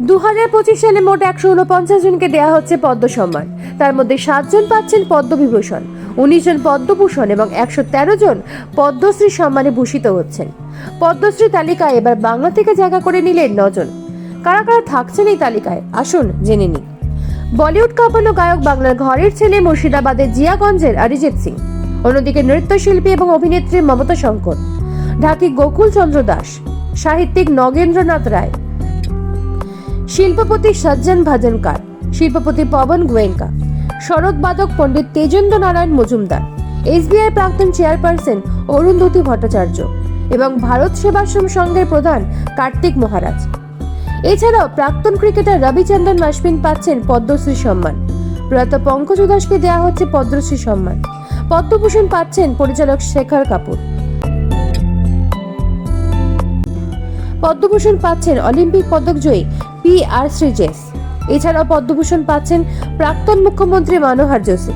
দু হাজার পঁচিশ সালে মোট একশো উনপঞ্চাশ জনকে দেওয়া হচ্ছে পদ্ম সম্মান। তার মধ্যে সাতজন পাচ্ছেন পদ্মবিভূষণ উনিশ জন পদ্মভূষণ এবং একশো তেরো জন পদ্মশ্রী সম্মানে ভূষিত হচ্ছেন। পদ্মশ্রী তালিকায় এবার বাংলা থেকে জায়গা করে নিলেন নজন। কারা কারা থাকছেন এই তালিকায়? আসুন জেনে নিই। বলিউড কাঁপানো গায়ক বাংলার ঘরের ছেলে মুর্শিদাবাদের জিয়াগঞ্জের অরিজিৎ সিং, অন্যদিকে নৃত্যশিল্পী এবং অভিনেত্রী মমতা শঙ্কর, ঢাকি গোকুল চন্দ্র দাস, সাহিত্যিক নগেন্দ্রনাথ রায় শিল্পপতি সজ্জন ভাজনকার, শিল্পপতি পবন গোয়েঙ্কা শরৎবাদক পণ্ডিত তেজেন্দ্র নারায়ণ মজুমদার, এসবিআই প্রাক্তন চেয়ারপারসন অরুন্ধতী ভট্টাচার্য এবং ভারত সেবাশ্রম সংঘের প্রধান কার্তিক মহারাজ। এছাড়াও প্রাক্তন ক্রিকেটার রবিচন্দ্রন অশ্বিন পাচ্ছেন পদ্মশ্রী সম্মান। প্রয়াত পঙ্কজ দাসকে দেওয়া হচ্ছে পদ্মশ্রী সম্মান। পদ্মভূষণ পাচ্ছেন পরিচালক শেখর কাপুর। পদ্মভূষণ পাচ্ছেন অলিম্পিক পদকজয়ী পি আর শ্রীজেস। এছাড়াও পদ্মভূষণ পাচ্ছেন প্রাক্তন মুখ্যমন্ত্রী মনোহর যোশী।